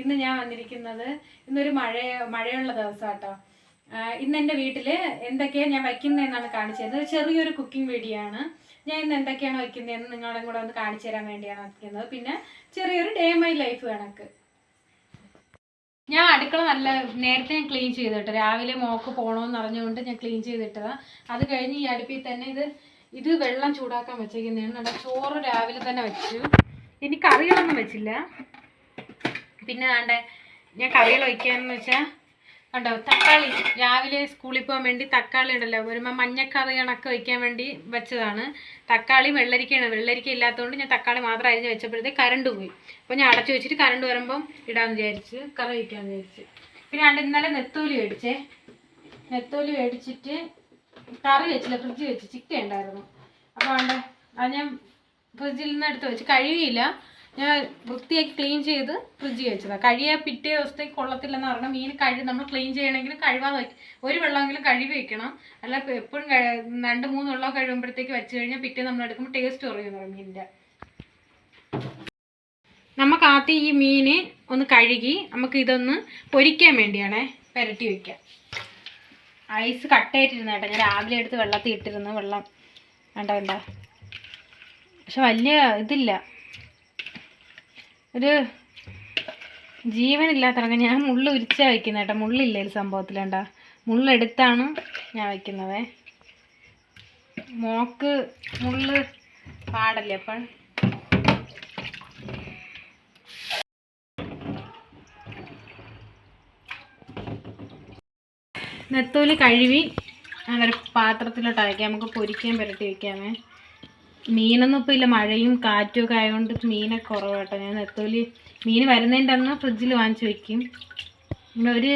ഇന്ന് ഞാൻ വന്നിരിക്കുന്നത് ഇന്നൊരു മഴ മഴയുള്ള ദിവസം കേട്ടോ ഇന്ന് എന്റെ വീട്ടിൽ എന്തൊക്കെയാണ് ഞാൻ വയ്ക്കുന്നതെന്നാണ് കാണിച്ചു തരുന്നത്. ചെറിയൊരു കുക്കിംഗ് വീഡിയോ ആണ് ഞാൻ ഇന്ന് എന്തൊക്കെയാണ് വയ്ക്കുന്നതെന്ന് നിങ്ങളും കൂടെ ഒന്ന് കാണിച്ചു തരാൻ വേണ്ടിയാണ് വയ്ക്കുന്നത്. പിന്നെ ചെറിയൊരു ഡേ മൈ ലൈഫ് കണക്ക്. ഞാൻ അടുക്കള നല്ല നേരത്തെ ഞാൻ ക്ലീൻ ചെയ്തിട്ട്. രാവിലെ മോക്ക് പോകണമെന്ന് അറിഞ്ഞുകൊണ്ട് ഞാൻ ക്ലീൻ ചെയ്തിട്ടതാണ് അത് കഴിഞ്ഞ് ഈ അടുപ്പിൽ തന്നെ ഇത് ഇത് വെള്ളം ചൂടാക്കാൻ വെച്ചേക്കുന്നതാണ്. നമ്മുടെ ചോറ് രാവിലെ തന്നെ വെച്ചു. ഇനി കറികളൊന്നും വെച്ചില്ല. പിന്നെ ആണ്ട് ഞാൻ കറികൾ വയ്ക്കാന്ന് വെച്ചാൽ കണ്ടോ തക്കാളി. രാവിലെ സ്കൂളിൽ പോകാൻ വേണ്ടി തക്കാളി ഉണ്ടല്ലോ വരുമ്പോൾ മഞ്ഞക്കറി കണക്ക് വയ്ക്കാൻ വേണ്ടി വെച്ചതാണ്. തക്കാളി വെള്ളരിക്കയാണ്. വെള്ളരിക്ക ഇല്ലാത്തതുകൊണ്ട് ഞാൻ തക്കാളി മാത്രം അരിഞ്ഞ് വെച്ചപ്പോഴത്തേക്ക് കറണ്ട് പോയി. അപ്പോൾ ഞാൻ അടച്ചു വെച്ചിട്ട് കറണ്ട് വരുമ്പം ഇടാമെന്ന് വിചാരിച്ച് കറി വയ്ക്കാമെന്ന് വിചാരിച്ച്. പിന്നെ ആണ്ട് ഇന്നലെ നെത്തോലി മേടിച്ചേ. നെത്തോലി മേടിച്ചിട്ട് കറി വെച്ചില്ല ഫ്രിഡ്ജ് വെച്ച് ചിക്കൻ ഉണ്ടായിരുന്നു. അപ്പോൾ ആണ്ട് അത് ഞാൻ ഫ്രിഡ്ജിൽ നിന്ന് എടുത്ത് വെച്ച് കഴുകിയില്ല. ഞാൻ വൃത്തിയാക്കി ക്ലീൻ ചെയ്ത് ഫ്രിഡ്ജിൽ വെച്ചതാണ് കഴിയാൻ പിറ്റേ ദിവസത്തേക്ക് കൊള്ളത്തില്ലെന്ന് പറഞ്ഞാൽ മീൻ കഴുകി നമ്മൾ ക്ലീൻ ചെയ്യണമെങ്കിൽ കഴുകാതെ വയ്ക്കും. ഒരു വെള്ളമെങ്കിലും കഴുകി വെക്കണം. അല്ല എപ്പോഴും രണ്ട് മൂന്ന് വെള്ളം കഴുകുമ്പോഴത്തേക്ക് വെച്ച് കഴിഞ്ഞാൽ പിറ്റേ നമ്മൾ എടുക്കുമ്പോൾ ടേസ്റ്റ് കുറയും മീനിന്റെ നമുക്ക് ആദ്യം ഈ മീൻ ഒന്ന് കഴുകി നമുക്ക് ഇതൊന്ന് പൊരിക്കാൻ വേണ്ടിയാണേ പുരട്ടി വയ്ക്കാം ഐസ് കട്ടായിട്ടിരുന്ന കേട്ടോ. ഞാൻ രാവിലെ എടുത്ത് വെള്ളത്തിൽ ഇട്ടിരുന്നു വെള്ളം. വേണ്ട വേണ്ട പക്ഷെ വലിയ ഇതില്ല. ഒരു ജീവനില്ലാത്ത ഞാൻ മുള്ള് ഉരിച്ചാ വയ്ക്കുന്നത് കേട്ടോ. മുള്ളില്ല ഒരു സംഭവത്തിലുണ്ട മുള്ളെടുത്താണ് ഞാൻ വെക്കുന്നത്. മോക്ക് മുള്ള് പാടല്ലേ അപ്പോൾ നെത്തോലി കഴുകി അങ്ങനെ പാത്രത്തിലോട്ട് അയക്കാം നമുക്ക് പൊരിക്കാൻ പുരട്ടി വെക്കാമേ. മീനൊന്നും ഇപ്പോൾ ഇല്ല. മഴയും കാറ്റും ഒക്കെ ആയതുകൊണ്ട് മീനൊക്കെ കുറവാട്ടോ. ഞാൻ നെത്തോലി മീൻ വരുന്നതിന്റെ അന്ന് ഫ്രിഡ്ജിൽ വാങ്ങിച്ചു വെക്കും. പിന്നെ ഒരു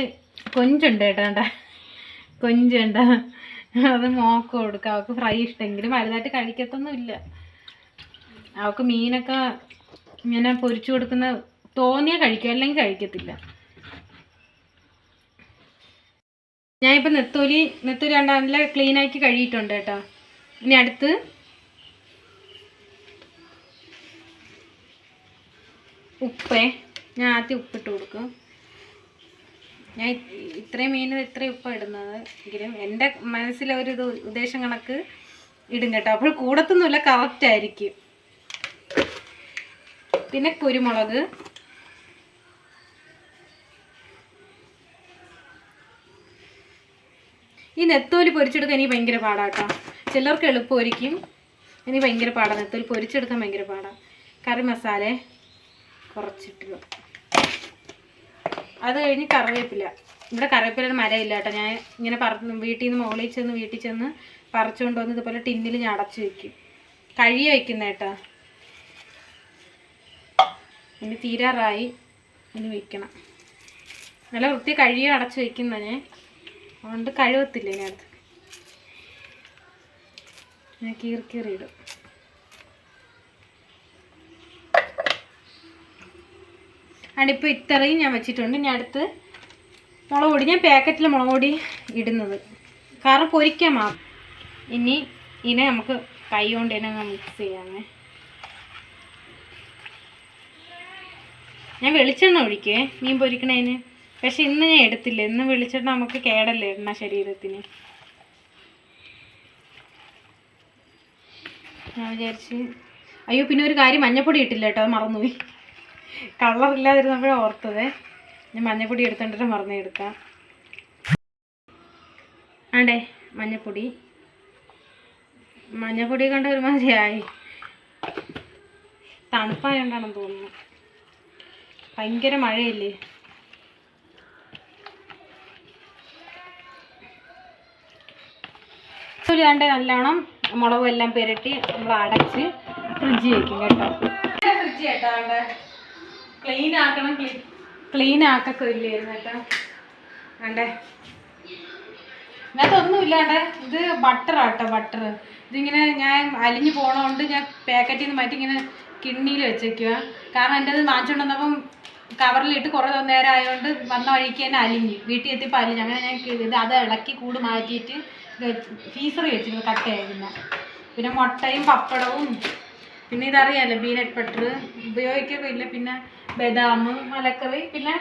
കൊഞ്ചുണ്ട് കേട്ടോ കൊഞ്ചുണ്ട്. അത് മോക്ക് കൊടുക്കുക അവൾക്ക് ഫ്രൈ ഇഷ്ടമെങ്കിലും വലുതായിട്ട് കഴിക്കത്തൊന്നുമില്ല അവൾക്ക് മീനൊക്കെ ഇങ്ങനെ പൊരിച്ചു കൊടുക്കുന്ന തോന്നിയാൽ കഴിക്കും. അല്ലെങ്കിൽ കഴിക്കത്തില്ല. ഞാനിപ്പോൾ നെത്തോലി നെത്തോലി കണ്ട നല്ല ക്ലീനാക്കി കഴുകിയിട്ടുണ്ട് കേട്ടോ. ഇനി അടുത്ത് ഉപ്പേ. ഞാൻ ആദ്യം ഉപ്പിട്ട് കൊടുക്കും. ഞാൻ ഇത്രയും മീൻ ഇത്രയും ഉപ്പ ഇടുന്നത്. എങ്കിലും എന്റെ മനസ്സിലെ ഒരു ഉദ്ദേശം കണക്ക് ഇടും കേട്ടോ. അപ്പോൾ കൂടത്തൊന്നുമില്ല കറക്റ്റ് ആയിരിക്കും. പിന്നെ കുരുമുളക്. ഈ നെത്തോലി പൊരിച്ചെടുക്കാൻ എനിക്ക് ഭയങ്കര പാടാട്ടോ ചിലർക്ക് എളുപ്പമായിരിക്കും എനിക്ക് ഭയങ്കര പാടാണ് നെത്തോലി പൊരിച്ചെടുക്കാൻ ഭയങ്കര പാടാണ് കറി മസാല. കുറച്ചിട്ട് അത് കഴിഞ്ഞ് കറിവേപ്പില. ഇവിടെ കറിവേപ്പിലയുടെ മരമില്ല കേട്ടോ. ഞാൻ ഇങ്ങനെ പറ വീട്ടിൽ നിന്ന് മുകളിൽ ചെന്ന് വീട്ടിൽ ചെന്ന് പറിച്ചുകൊണ്ട് വന്ന് ഇതുപോലെ ടിന്നിൽ ഞാൻ അടച്ചു വയ്ക്കും കഴിയ വയ്ക്കുന്ന കേട്ടോ. ഇനി തീരാറായി. ഇനി വയ്ക്കണം നല്ല വൃത്തി കഴിയും അടച്ചു വെക്കുന്ന ഞാൻ. അതുകൊണ്ട് കഴിവത്തില്ല അടുത്ത് ഞാൻ കീറി കീറി ഇടും ഇപ്പോൾ ഇത്രയും ഞാൻ വെച്ചിട്ടുണ്ട്. ഇനി അടുത്ത് മുളക് പൊടി. ഞാൻ പാക്കറ്റിൽ മുളക് പൊടി ഇടുന്നത്. കാരണം പൊരിക്കാൻ മാത്രം ഇനി ഇതിനെ നമുക്ക് കൈ കൊണ്ട് തന്നെ മിക്സ് ചെയ്യാമേ. ഞാൻ വെളിച്ചെണ്ണ ഒഴിക്കേ. മീൻ പൊരിക്കണതിന് പക്ഷെ ഇന്ന് ഞാൻ എടുത്തില്ല. ഇന്ന് വെളിച്ചെണ്ണ നമുക്ക് കേടല്ലേ എണ്ണ ശരീരത്തിന്. ഞാൻ വിചാരിച്ച് അയ്യോ പിന്നെ ഒരു കാര്യം മഞ്ഞപ്പൊടി ഇട്ടില്ല കേട്ടോ. അത് മറന്നുപോയി. കളറില്ലാതിരുന്നപ്പോഴേ ഓർത്തത്. ഞാൻ മഞ്ഞപ്പൊടി എടുത്തോണ്ടിട്ട് മറന്നു എടുക്കാം. ആണ്ടേ മഞ്ഞപ്പൊടി. മഞ്ഞപ്പൊടി കണ്ട ഒരുമാതിരി ആയി തണുപ്പായോണ്ടാണെന്ന് തോന്നുന്നു. ഭയങ്കര മഴയല്ലേ? ഒരു രണ്ട് നല്ലോണം മുളകും എല്ലാം പുരട്ടി നമ്മൾ അടച്ച് ഫ്രിഡ്ജ് വയ്ക്കും കേട്ടോ ഫ്രിഡ്ജ് കേട്ടോ ക്ലീൻ ആക്കണം ക്ലീൻ ആക്കൊക്കെ ഇല്ലായിരുന്നു കേട്ടോ വേണ്ടേ ഇതിനകത്ത് ഒന്നും ഇല്ലാണ്ട് ഇത് ബട്ടറാ കേട്ടോ ബട്ടർ ഇതിങ്ങനെ ഞാൻ അലിഞ്ഞു പോണോണ്ട് ഞാൻ പാക്കറ്റിൽ നിന്ന് മാറ്റി ഇങ്ങനെ കിണ്ണിയിൽ വെച്ചേക്കുക കാരണം എന്റെ അത് വാങ്ങിച്ചുകൊണ്ട് വന്നപ്പം കവറിലിട്ട് കുറേ നേരം ആയതുകൊണ്ട് വന്ന വഴിക്ക് തന്നെ അലിഞ്ഞ്. വീട്ടിൽ എത്തിയപ്പോൾ അലിഞ്ഞ്. അങ്ങനെ ഞാൻ ഇത് അത് ഇളക്കി കൂട് മാറ്റിയിട്ട് ഫീസറി വെച്ചിരുന്നു കട്ടയായിരുന്നു പിന്നെ മുട്ടയും പപ്പടവും. പിന്നെ ഇതറിയാമല്ലോ ബീനറ്റ് ബട്ടർ ഉപയോഗിക്കുകയില്ല പിന്നെ ബദാം മലക്കറി പിന്നെ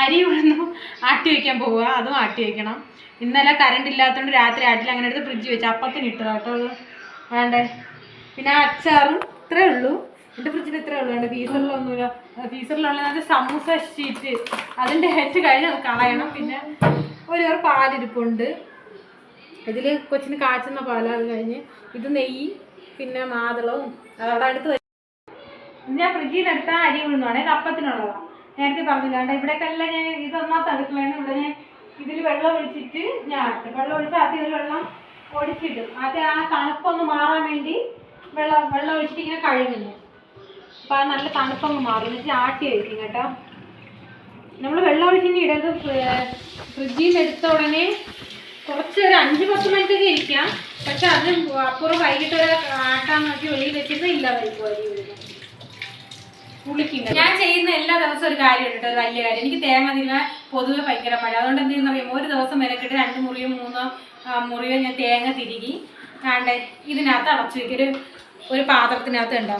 അരി ഉഴുന്നു ആട്ടി വയ്ക്കാൻ പോവുക. അതും ആട്ടി വയ്ക്കണം ഇന്നലെ കറണ്ട് ഇല്ലാത്തതുകൊണ്ട് രാത്രി ആട്ടിൽ അങ്ങനെ എടുത്ത് ഫ്രിഡ്ജ് വെച്ച് അപ്പത്തിന് ഇട്ടു കേട്ടോ വേണ്ടേ? പിന്നെ അച്ചാറും ഇത്രേ ഉള്ളൂ. എന്റെ ഫ്രിഡ്ജിൽ ഇത്രേ ഉള്ളൂ. വേണ്ട? ഫീസറിലൊന്നുമില്ല ഫീസറിലുള്ള സമൂസ ഷീറ്റ് അതിന്റെ ഹെറ്റ് കഴിഞ്ഞ് അത് കളയണം. പിന്നെ ഒരു പാലിരിപ്പുണ്ട് ഇതിൽ കൊച്ചിന് കാച്ചുന്ന പാലാണ് കഴിഞ്ഞ്. ഇത് നെയ്യ് പിന്നെ മാതളവും. അതവിടെ അടുത്ത് ഞാൻ ഫ്രിഡ്ജിൽ നിന്ന് അരി ഉഴുന്നാണ് ഇത് അപ്പത്തിനുള്ളതാണ് നേരത്തെ പറഞ്ഞില്ല കണ്ടോ? ഇവിടെയൊക്കെ എല്ലാം ഞാൻ ഒന്നാ അടുക്കളയാണ് ഇവിടെ ഞാൻ ഇതിൽ വെള്ളം ഒഴിച്ചിട്ട് ഞാൻ ആട്ടും വെള്ളം ഒഴിച്ച് ആദ്യം ഇതിൽ വെള്ളം ഒഴിച്ചിടും ആദ്യം ആ തണുപ്പൊന്ന് മാറാൻ വേണ്ടി വെള്ളം വെള്ളം ഒഴിച്ചിട്ട് ഇങ്ങനെ കഴുകുന്നു. അപ്പോൾ ആ നല്ല തണുപ്പൊന്ന് മാറും. എന്നിട്ട് ആട്ടി വയ്ക്കും കേട്ടോ. നമ്മൾ വെള്ളം ഒഴിച്ചിട്ട് ഇടരുത്. ഫ്രിഡ്ജിൽ നിന്ന് എടുത്ത ഉടനെ കുറച്ച് ഒരു അഞ്ച് പത്ത് മിനിറ്റൊക്കെ ഇരിക്കാം. പക്ഷെ അത് അപ്പുറം വൈകിട്ട് ഒരു ആട്ടാൻ നോക്കി വെളിയിൽ വെച്ചിട്ട് ഇല്ലാതായി പുളിക്കില്ല ഞാൻ ചെയ്യുന്ന എല്ലാ ദിവസവും ഒരു കാര്യം ഉണ്ട് ഒരു വലിയ കാര്യം. എനിക്ക് തേങ്ങ തിന്നാൻ പൊതുവെ ഭയങ്കര മഴ അതുകൊണ്ട് എന്ത് ചെയ്യുന്ന അറിയാമോ ഒരു ദിവസം മെനക്കെട്ട് രണ്ട് മുറിയോ മൂന്നോ മുറിയോ ഞാൻ തേങ്ങ തിരികി കാണ്ട് ഇതിനകത്ത് അടച്ചു വയ്ക്കും ഒരു ഒരു പാത്രത്തിനകത്ത് ഉണ്ടോ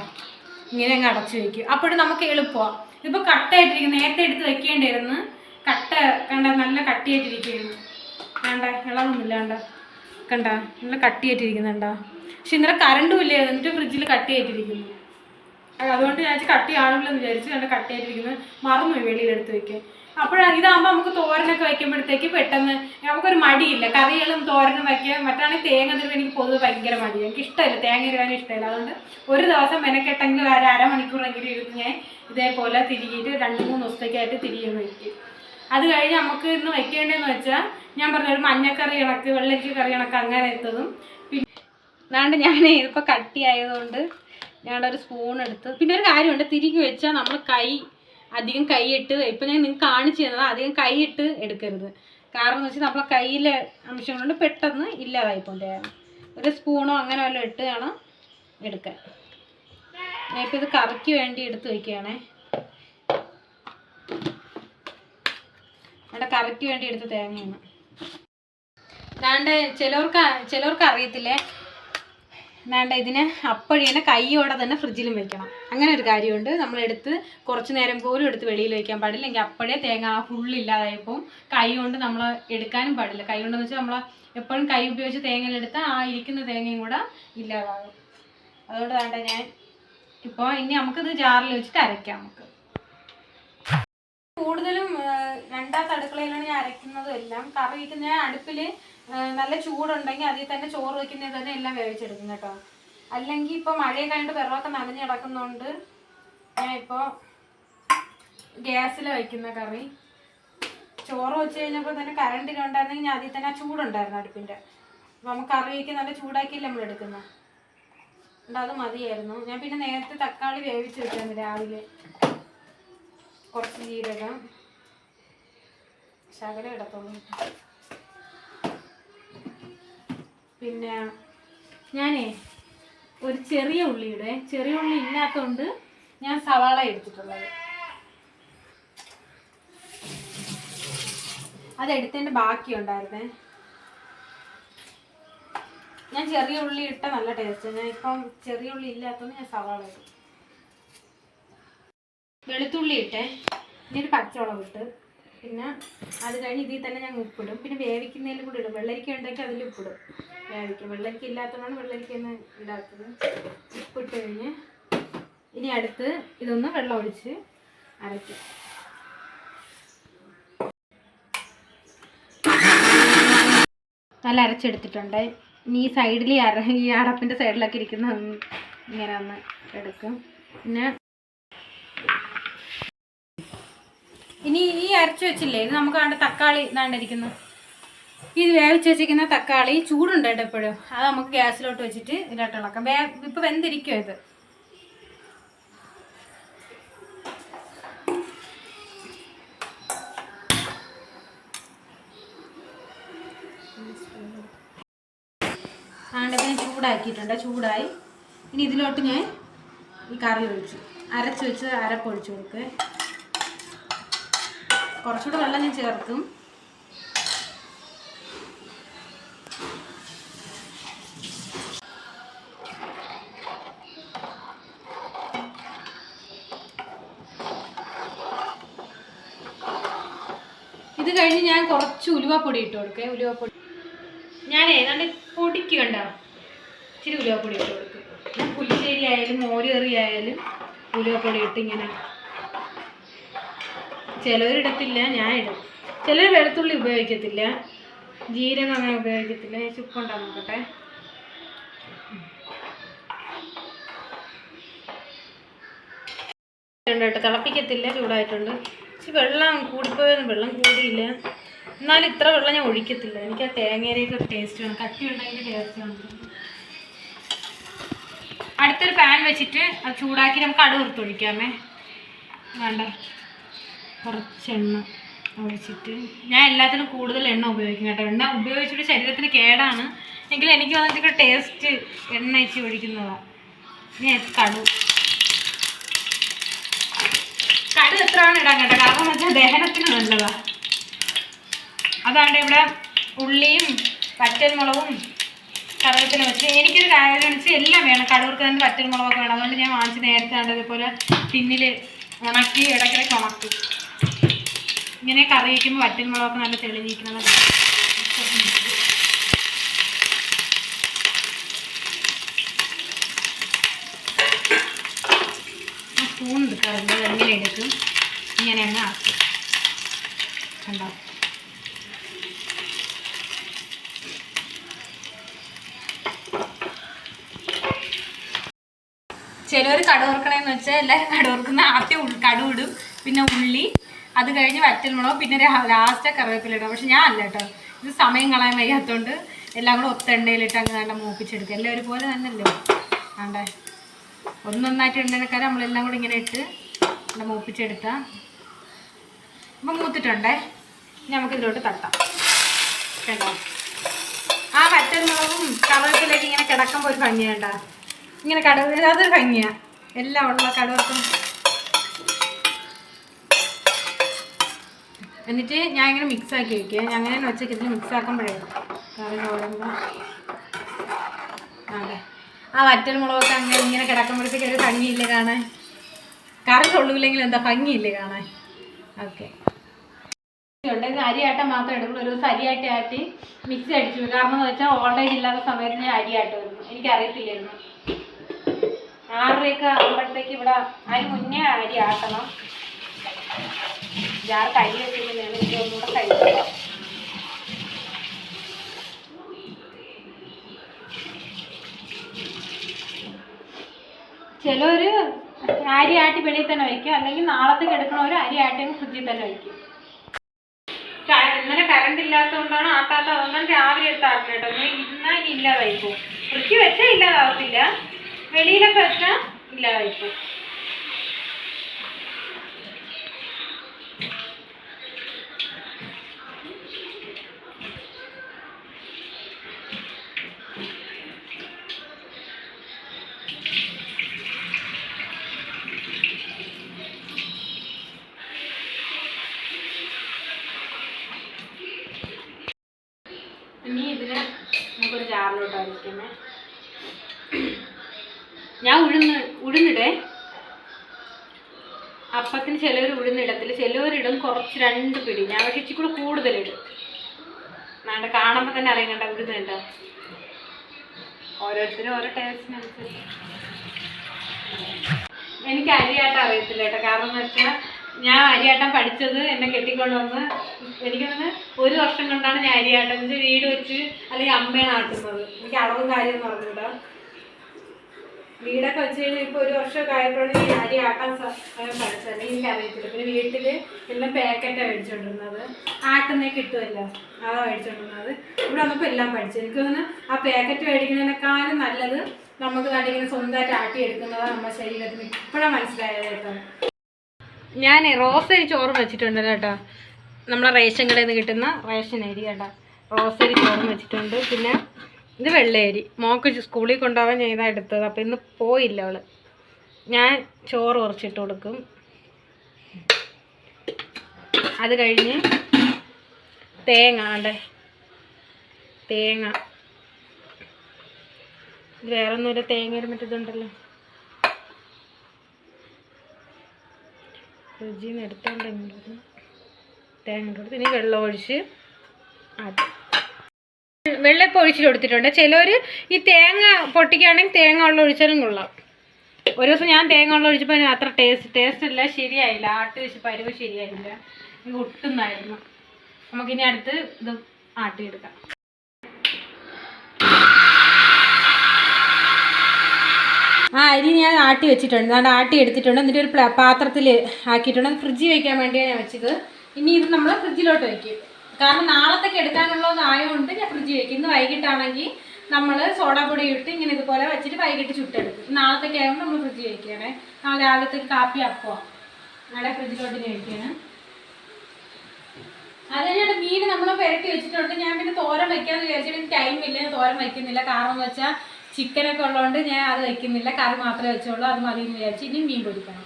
ഇങ്ങനെ അങ്ങ് അടച്ചു വെക്കും. അപ്പോഴും നമുക്ക് എളുപ്പമാണ് ഇതിപ്പോൾ കട്ടയായിട്ടിരിക്കും നേരത്തെ എടുത്ത് വെക്കേണ്ടിയിരുന്നു. കട്ട കണ്ട? നല്ല കട്ടിയായിട്ടിരിക്കുകയാണ് വേണ്ട ഇളവൊന്നുമില്ല കണ്ട? കണ്ട? നല്ല കട്ടിയായിട്ടിരിക്കുന്നുണ്ടോ പക്ഷെ ഇന്നലെ കറണ്ടും ഇല്ലായിരുന്നു. എന്നിട്ട് ഫ്രിഡ്ജിൽ കട്ടിയായിട്ടിരിക്കുന്നു. അതുകൊണ്ട് ഞാൻ കട്ടി എന്ന് വിചാരിച്ചു നല്ല കട്ടിയായിട്ടിരിക്കുന്നത് മറന്നു വെളിയിലെടുത്ത് വെക്കും അപ്പോഴാണ് ഇതാകുമ്പോൾ നമുക്ക് തോരനൊക്കെ വയ്ക്കുമ്പോഴത്തേക്ക് പെട്ടെന്ന് നമുക്കൊരു മടിയില്ല. കറികളും തോരനും വയ്ക്കുക മറ്റാണെങ്കിൽ തേങ്ങ തിരുവ് എനിക്ക് പൊതുവെ ഭയങ്കര മടിയാണ് എനിക്ക് ഇഷ്ടമില്ല. തേങ്ങ തിരുവാനും ഇഷ്ടമില്ല. അതുകൊണ്ട് ഒരു ദിവസം മെനക്കെട്ടെങ്കിലും ഒരു അരമണിക്കൂറെങ്കിലും ഇരുന്ന് ഞാൻ ഇതേപോലെ തിരികിയിട്ട് രണ്ട് മൂന്ന് ദിവസത്തേക്കായിട്ട് തിരികെ വയ്ക്കും അത് കഴിഞ്ഞ് നമുക്ക് ഇന്ന് വയ്ക്കേണ്ടതെന്ന് വെച്ചാൽ ഞാൻ പറഞ്ഞ ഒരു മഞ്ഞക്കറി കണക്ക് വെള്ളരിക്ക കറി കണക്ക് അങ്ങനെ എത്തതും പിന്നെ അതാണ്ട് ഞാൻ ഇതിപ്പോൾ കട്ടിയായതുകൊണ്ട് ഞങ്ങളുടെ ഒരു സ്പൂൺ എടുത്ത്. പിന്നെ ഒരു കാര്യമുണ്ട് തിരികെ വെച്ചാൽ നമ്മൾ കൈ അധികം കൈയിട്ട് ഇപ്പം ഞാൻ നിങ്ങൾക്ക് കാണിച്ചു തന്നത് അധികം കൈയിട്ട് എടുക്കരുത്. കാരണം എന്ന് വെച്ചാൽ നമ്മളെ കയ്യിലെ അംശം കൊണ്ട് പെട്ടെന്ന് ഇല്ലാതായി തേങ്ങ ഒരു സ്പൂണോ അങ്ങനെ വല്ലതും ഇട്ട് വേണം എടുക്കാൻ ഞാനിപ്പോൾ ഇത് കറിക്ക് വേണ്ടി എടുത്ത് വയ്ക്കുകയാണേ അവിടെ കറിക്ക് വേണ്ടി എടുത്ത തേങ്ങയാണ്. ഞാൻ ചിലവർക്ക് ചിലവർക്ക് അറിയത്തില്ലേ? ദാണ്ട് ഇതിനെ അപ്പഴിനെ കൈയോടെ തന്നെ ഫ്രിഡ്ജിലും വെക്കണം. അങ്ങനെ ഒരു കാര്യമുണ്ട്. നമ്മളെടുത്ത് കുറച്ച് നേരം പോലും എടുത്ത് വെളിയിൽ വെക്കാൻ പാടില്ല എങ്കിൽ അപ്പോഴേ തേങ്ങ ഫുള്ളില്ലാതായപ്പോൾ കൈ കൊണ്ട് നമ്മൾ എടുക്കാനും പാടില്ല. കൈ കൊണ്ടെന്ന് വെച്ചാൽ നമ്മൾ എപ്പോഴും കൈ ഉപയോഗിച്ച് തേങ്ങയിലെടുത്താൽ ആ ഇരിക്കുന്ന തേങ്ങയും കൂടെ ഇല്ലാതാകും. അതുകൊണ്ട് വേണ്ട ഞാൻ ഇപ്പോൾ ഇനി നമുക്കിത് ജാറിൽ വെച്ചിട്ട് അരയ്ക്കാം നമുക്ക്. കൂടുതലും രണ്ടാമത്തെ അടുക്കളയിലാണ് ഞാൻ അരയ്ക്കുന്നതും എല്ലാം. കറി ഇത് ഞാൻ അടുപ്പിൽ നല്ല ചൂടുണ്ടെങ്കിൽ അതിൽ തന്നെ ചോറ് വയ്ക്കുന്നതിൽ തന്നെ എല്ലാം വേവിച്ചെടുക്കും കേട്ടോ. അല്ലെങ്കിൽ ഇപ്പോൾ മഴയൊക്കെ കണ്ട് വെറുതെ നനഞ്ഞ് കിടക്കുന്നതുകൊണ്ട് ഞാൻ ഇപ്പോൾ ഗ്യാസിൽ വയ്ക്കുന്ന കറി. ചോറ് വെച്ച് കഴിഞ്ഞപ്പോൾ തന്നെ കറണ്ടിലുണ്ടായിരുന്നെങ്കിൽ ഞാൻ അതിൽ തന്നെ ചൂടുണ്ടായിരുന്നു അടുപ്പിന്റെ അപ്പോൾ നമുക്ക് കറി വയ്ക്കാൻ നല്ല ചൂടാക്കിയില്ല നമ്മൾ എടുക്കുന്നത് അത് മതിയായിരുന്നു. ഞാൻ പിന്നെ നേരത്തെ തക്കാളി വേവിച്ച് വെച്ചായിരുന്നു രാവിലെ. കുറച്ച് ജീരകം ശകലം ഇടത്തുള്ളൂ പിന്നെ ഞാനേ ഒരു ചെറിയ ഉള്ളിയുടെ ചെറിയ ഉള്ളി ഇല്ലാത്തതുകൊണ്ട് ഞാൻ സവാള എടുത്തിട്ടുള്ളത്. അതെടുത്തതിന്റെ ബാക്കി ഉണ്ടായിരുന്നേ. ഞാൻ ചെറിയ ഉള്ളി ഇട്ട നല്ല ടേസ്റ്റ് ഞാൻ ഇപ്പം ചെറിയ ഉള്ളി ഇല്ലാത്തതുകൊണ്ട് ഞാൻ സവാള ഇട്ടു വെളുത്തുള്ളി ഇട്ടേ. ഒരു പച്ചമുളക് ഇട്ട്. പിന്നെ അത് കഴിഞ്ഞ് ഇതിൽ തന്നെ ഞങ്ങൾ ഉപ്പിടും. പിന്നെ വേവിക്കുന്നതിലും കൂടി ഇടും. വെള്ളരിക്ക ഉണ്ടെങ്കിൽ അതിൽ ഉപ്പിടും. വേവിക്കും. വെള്ളരിക്ക ഇല്ലാത്തതാണ് വെള്ളരിക്ക ഒന്ന് ഇടാത്തത്. ഉപ്പിട്ട് കഴിഞ്ഞ് ഇനി അടുത്ത് ഇതൊന്ന് വെള്ളം ഒഴിച്ച് അരയ്ക്കും. നല്ല അരച്ചെടുത്തിട്ടുണ്ട്. ഇനി ഈ സൈഡിൽ ഈ അര ഈ അടപ്പിന്റെ സൈഡിലൊക്കെ ഇരിക്കുന്ന ഇങ്ങനെ ഒന്ന് എടുക്കും. പിന്നെ ഇനി ഈ അരച്ച് വെച്ചില്ലേ? ഇത് നമുക്ക് വേണ്ട തക്കാളി ഇതാണ്ടിരിക്കുന്നു ഇത് വേവിച്ച് വെച്ചിരിക്കുന്ന തക്കാളി ചൂടുണ്ട് എപ്പോഴും അത് നമുക്ക് ഗ്യാസിലോട്ട് വെച്ചിട്ട് ഇതിലോട്ട് ഇളക്കാം. വേ ഇപ്പം വെന്തിരിക്കുമോ ഇത്. ആണ്ട് പിന്നെ ചൂടാക്കിയിട്ടുണ്ട്. ചൂടായി. ഇനി ഇതിലോട്ട് ഞാൻ ഈ കറി ഒഴിച്ചു. അരച്ച് വെച്ച് അരപ്പൊഴിച്ചു കൊടുക്കുക കുറച്ചുകൂടെ വെള്ളം ഞാൻ ചേർക്കും. ഇത് കഴിഞ്ഞ് ഞാൻ കുറച്ച് ഉലുവാപ്പൊടി ഇട്ട് കൊടുക്കേ. ഉലുവാപ്പൊടി. ഞാൻ ഏതാണ്ട് പൊടിക്ക് കണ്ടോ? ഇച്ചിരി ഉലുവാപ്പൊടി ഇട്ട് കൊടുക്കും. പുലിശ്ശേരി ആയാലും മോര് ആയാലും ഉലുവാപ്പൊടി ഇട്ട് ഇങ്ങനെ ചിലവരിടത്തില്ല ഞാൻ ഇടും. ചിലർ വെളുത്തുള്ളി ഉപയോഗിക്കത്തില്ല ജീരകം അങ്ങനെ ഉപയോഗിക്കത്തില്ല ചുക്കുണ്ടാ നോക്കട്ടെ. കേട്ടോ തിളപ്പിക്കത്തില്ല ചൂടായിട്ടുണ്ട്. പക്ഷെ വെള്ളം കൂടിപ്പോയെന്ന് വെള്ളം കൂടിയില്ല. എന്നാലും ഇത്ര വെള്ളം ഞാൻ ഒഴിക്കത്തില്ല. എനിക്ക് ആ തേങ്ങയുടെയൊക്കെ ഒരു ടേസ്റ്റ് വേണം. കട്ടി ഉണ്ടെങ്കിൽ ടേസ്റ്റ് വേണം. അടുത്തൊരു പാൻ വെച്ചിട്ട് അത് ചൂടാക്കി നമുക്ക് അടു ഒഴിക്കാമേ വേണ്ട. കുറച്ച് എണ്ണ ഒഴിച്ചിട്ട്. ഞാൻ എല്ലാത്തിനും കൂടുതൽ എണ്ണ ഉപയോഗിക്കും കേട്ടോ. എണ്ണ ഉപയോഗിച്ചിട്ട് ശരീരത്തിന് കേടാണ്. എങ്കിലും എനിക്ക് വന്നിട്ട് ടേസ്റ്റ് എണ്ണ വെച്ച് ഒഴിക്കുന്നതാണ് ഞാൻ കടു. കടു എത്രയാണ് ഇടാൻ കേട്ടോ. കാരണം വെച്ചാൽ ദഹനത്തിന് നല്ലതാ. അതാണ്ട് ഇവിടെ ഉള്ളിയും പച്ചമുളകും കറുകത്തിന് വെച്ച് എനിക്കൊരു കാര്യം വെച്ച് എല്ലാം വേണം. കടുവർക്ക് തന്നെ പച്ചമുളകൊക്കെ വേണം. അതുകൊണ്ട് ഞാൻ വാങ്ങിച്ച് നേരത്തെ കണ്ടതുപോലെ പിന്നിൽ ഉണക്കി ഇടയ്ക്കിടയ്ക്ക് ഉണക്കി. ഇങ്ങനെ കറി വയ്ക്കുമ്പോൾ വറ്റൽമുളകൊക്കെ നല്ല തെളിഞ്ഞിരിക്കുന്നത് സ്പൂൺ എടുക്കാറുണ്ട് എങ്ങനെ എടുക്കും. ഇങ്ങനെയാണ് ആക്കും. കണ്ടോ? ചിലവർ കടുവറുക്കണേന്ന് വെച്ചാൽ എല്ലാവരും കടുവറുക്കുന്ന ആദ്യം കടുവിടും പിന്നെ ഉള്ളി അത് കഴിഞ്ഞ് വറ്റൽമുളക് പിന്നെ ലാസ്റ്റ് കറിവേപ്പില ഇടും. പക്ഷെ ഞാൻ അല്ല കേട്ടോ. ഇത് സമയം കളയാൻ വയ്യാത്തതുകൊണ്ട് എല്ലാം കൂടെ ഒത്തെണ്ണയിലിട്ട് അങ്ങ് നല്ല മൂപ്പിച്ചെടുക്കുക എല്ലാം ഒരുപോലെ തന്നെയല്ലേ? ആണ്ടേ? ഒന്നൊന്നായിട്ട് ഇടുന്നതിനേക്കാൾ നമ്മളെല്ലാം കൂടെ ഇങ്ങനെ ഇട്ട് നല്ല മൂപ്പിച്ചെടുത്താൽ അപ്പം മൂത്തിട്ടുണ്ടേ? നമുക്കിതിലോട്ട് തട്ടാം. കേട്ടോ? ആ വറ്റൽമുളകും കറിവേപ്പിലേക്ക് ഇങ്ങനെ കിടക്കുമ്പോൾ ഒരു ഭംഗിയാണ്ടാ ഇങ്ങനെ കടവ് അതൊരു ഭംഗിയാണ് എല്ലാം ഉള്ള കടവർക്കും എന്നിട്ട് ഞാൻ ഇങ്ങനെ മിക്സ് ആക്കി വയ്ക്കുക ഞാൻ അങ്ങനെ ഒച്ചയ്ക്ക് ഇതിൽ മിക്സ് ആക്കുമ്പോഴേ കറി അതെ. ആ വറ്റൽ മുളകൊക്കെ അങ്ങനെ ഇങ്ങനെ കിടക്കുമ്പോഴത്തേക്ക് ഒരു ഭംഗിയില്ല കാണാൻ? കറി കൊള്ളൂല്ലെങ്കിൽ എന്താ ഭംഗിയില്ല കാണാൻ? ഓക്കെ. അരിയാട്ടം മാത്രമേ എടുക്കുള്ളൂ. ഒരു ദിവസം അരിയാട്ടി ആട്ടി മിക്സി അടിച്ചു. കാരണം എന്ന് വെച്ചാൽ ഓൾറെഡി ഇല്ലാത്ത സമയത്ത് ഞാൻ അരിയാട്ടുമായിരുന്നു എനിക്കറിയത്തില്ലായിരുന്നു. ആറരയൊക്കെ ആകുമ്പോഴത്തേക്ക് ഇവിടെ അതിന് മുന്നേ അരി ആട്ടണം. ജാർക്ക് അരി വെച്ചിട്ടുണ്ടെങ്കിൽ എനിക്ക് ഒന്നുകൂടെ കഴിക്കണം ചിലവര് അരി ആട്ടി വെളിയിൽ തന്നെ വയ്ക്കും. അല്ലെങ്കിൽ നാളത്തേക്ക് എടുക്കണവർ അരി ആട്ടി ഫ്രിഡ്ജിൽ തന്നെ വയ്ക്കും. ക- ഇന്നലെ കറണ്ട് ഇല്ലാത്തതുകൊണ്ടാണ് ആട്ടാത്ത അതുകൊണ്ടാണ് രാവിലെ എടുത്ത് കേട്ടോ. ഇങ്ങനെ ഇല്ലാതായിപ്പോ ഫ്രിഡ്ജ് വെച്ചാൽ ഇല്ലാതാവത്തില്ല. വെളിയിലൊക്കെ വെച്ചാൽ ഇല്ലാതായി ഉഴുന്നിടേ. അപ്പത്തിന് ചിലവർ ഉഴുന്നിടത്തില്ല. ചിലവരിടും കുറച്ച് രണ്ട് പിടി. ഞാൻ പക്ഷെ ഇച്ചിരി കൂടെ കൂടുതലിടും. നാട് കാണുമ്പോൾ തന്നെ അറിയാം കണ്ട ഓരോരുത്തരും ഓരോ ടേസ്റ്റിനനുസരിച്ച് എനിക്ക് അരിയാട്ടം അറിയത്തില്ല കേട്ടോ. കാരണം എന്ന് വെച്ചാൽ ഞാൻ അരിയാട്ടം പഠിച്ചത് എന്നെ കെട്ടിക്കൊണ്ട് വന്ന് എനിക്ക് തന്നെ ഒരു വർഷം കൊണ്ടാണ് ഞാൻ അരിയാട്ടം. എന്ന് വെച്ചാൽ വീട് വെച്ച് അല്ലെങ്കിൽ അമ്മയാണ് ആട്ടുന്നത്. എനിക്ക് അളവും കാര്യം പറഞ്ഞിട്ടാ വീടൊക്കെ വെച്ച് കഴിഞ്ഞാൽ ഇപ്പോൾ ഒരു വർഷം ആയപ്പോഴാണ് ഈ അരി ആക്കാൻ പഠിച്ചത്. ഇല്ല വീട്ടിൽ പിന്നെ വീട്ടിൽ എല്ലാം പാക്കറ്റാണ് മേടിച്ചുകൊണ്ടിരുന്നത് ആട്ടുന്നേ കിട്ടുമല്ലോ അതാ മേടിച്ചുകൊണ്ടിരുന്നത് ഇവിടെ വന്നപ്പോൾ എല്ലാം പഠിച്ചു. എനിക്ക് തോന്നുന്നു ആ പാക്കറ്റ് മേടിക്കുന്നതിനേക്കാളും നല്ലത് നമുക്ക് ഇങ്ങനെ സ്വന്തമായിട്ട് ആട്ടി എടുക്കുന്നതാണ് നമ്മുടെ ശരീരത്തിന് ഇപ്പോഴാണ് മനസ്സിലായത് കേട്ടോ. ഞാൻ റോസരി ചോറ് വെച്ചിട്ടുണ്ട് കേട്ടോ. നമ്മളെ റേഷൻ കടയിൽ നിന്ന് കിട്ടുന്ന റേഷൻ അരി കേട്ടോ. റോസരി ചോറ് വെച്ചിട്ടുണ്ട്. പിന്നെ ഇത് വെള്ളയരി. മോക്ക് സ്കൂളിൽ കൊണ്ടുപോകാൻ ഞാൻ ഇതാ എടുത്തത്. അപ്പം ഇന്ന് പോയില്ല അവൾ. ഞാൻ ചോറ് കുറച്ചിട്ട് കൊടുക്കും. അത് കഴിഞ്ഞ് തേങ്ങ ആണ്ടേ? തേങ്ങ. ഇത് വേറെ ഒന്നുമില്ല തേങ്ങയിൽ മറ്റേതുണ്ടല്ലോ രുചിന്ന് എടുത്തോണ്ടെങ്കിലും തേങ്ങ ഇനി വെള്ളം ഒഴിച്ച് ആട്ടും. വെള്ളം ഇപ്പോൾ ഒഴിച്ചിട്ട് കൊടുത്തിട്ടുണ്ട്. ചിലർ ഈ തേങ്ങ പൊട്ടിക്കുകയാണെങ്കിൽ തേങ്ങ വെള്ളം ഒഴിച്ചാലും കൊള്ളാം. ഒരു ദിവസം ഞാൻ തേങ്ങ വെള്ളം ഒഴിച്ചപ്പോൾ അത്ര ടേസ്റ്റ് ടേസ്റ്റ് ഇല്ല ശരിയായില്ല. ആട്ടി വെച്ച് പരുവ് ശരിയായില്ല. ഇത് ഒട്ടുന്നായിരുന്നു. നമുക്കിനി അടുത്ത് ഇത് ആട്ടിയെടുക്കാം. ആ അരി ഞാൻ ആട്ടി വെച്ചിട്ടുണ്ട്. ഞാൻ ആട്ടി എടുത്തിട്ടുണ്ട്. എന്നിട്ട് ഒരു പാത്രത്തിൽ ആക്കിയിട്ടുണ്ട്. ഫ്രിഡ്ജിൽ വെക്കാൻ വേണ്ടിയാണ് ഞാൻ വെച്ചത്. ഇനി ഇത് നമ്മൾ ഫ്രിഡ്ജിലോട്ട് വെക്കും. കാരണം നാളത്തേക്ക് എടുക്കാനുള്ളതായതുകൊണ്ട് ഞാൻ ഫ്രിഡ്ജിൽ വയ്ക്കും ഇന്ന് വൈകിട്ടാണെങ്കിൽ നമ്മൾ സോഡാപ്പൊടി ഇട്ട് ഇങ്ങനെ ഇതുപോലെ വെച്ചിട്ട് വൈകിട്ട് ചുട്ടെടുക്കും. നാളത്തേക്ക് ആയതുകൊണ്ട് നമ്മൾ ഫ്രിഡ്ജിൽ വയ്ക്കുകയാണേ നാളെ രാവിലത്തേക്ക് കാപ്പി അപ്പോൾ നാളെ ഫ്രിഡ്ജിലോട്ട് ഞാൻ വെക്കുകയാണ്. അത് കഴിഞ്ഞിട്ട് മീൻ നമ്മൾ പുരട്ടി വെച്ചിട്ടുണ്ട്. ഞാൻ പിന്നെ തോരൻ വെക്കാന്ന് വിചാരിച്ചിട്ട് ടൈം ഇല്ല. തോരൻ വെക്കുന്നില്ല. കാരണം എന്ന് വെച്ചാൽ ചിക്കനൊക്കെ ഉള്ളതുകൊണ്ട് ഞാൻ അത് വെക്കുന്നില്ല. കറി മാത്രമേ വെച്ചുള്ളൂ. അത് മതി എന്ന് വിചാരിച്ച് ഇനി മീൻ പൊരിക്കണം.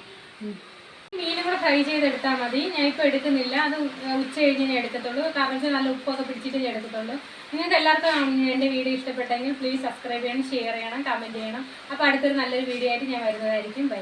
ഉം. മീനും കൂടെ ഫ്രൈ ചെയ്തെടുത്താൽ മതി. ഞാൻ ഇപ്പോൾ എടുക്കുന്നില്ല. അത് ഉച്ച കഴിഞ്ഞ് ഞാൻ എടുക്കത്തുള്ളൂ. കാരണം വെച്ചാൽ നല്ല ഉപ്പൊക്കെ പിടിച്ചിട്ട് ഞാൻ എടുക്കത്തുള്ളൂ. നിങ്ങൾക്ക് എല്ലാവർക്കും എന്റെ വീഡിയോ ഇഷ്ടപ്പെട്ടെങ്കിൽ പ്ലീസ് സബ്സ്ക്രൈബ് ചെയ്യണം ഷെയർ ചെയ്യണം കമന്റ് ചെയ്യണം. അപ്പോൾ അടുത്തൊരു നല്ലൊരു വീഡിയോ ആയിട്ട് ഞാൻ വരുന്നതായിരിക്കും. ബൈ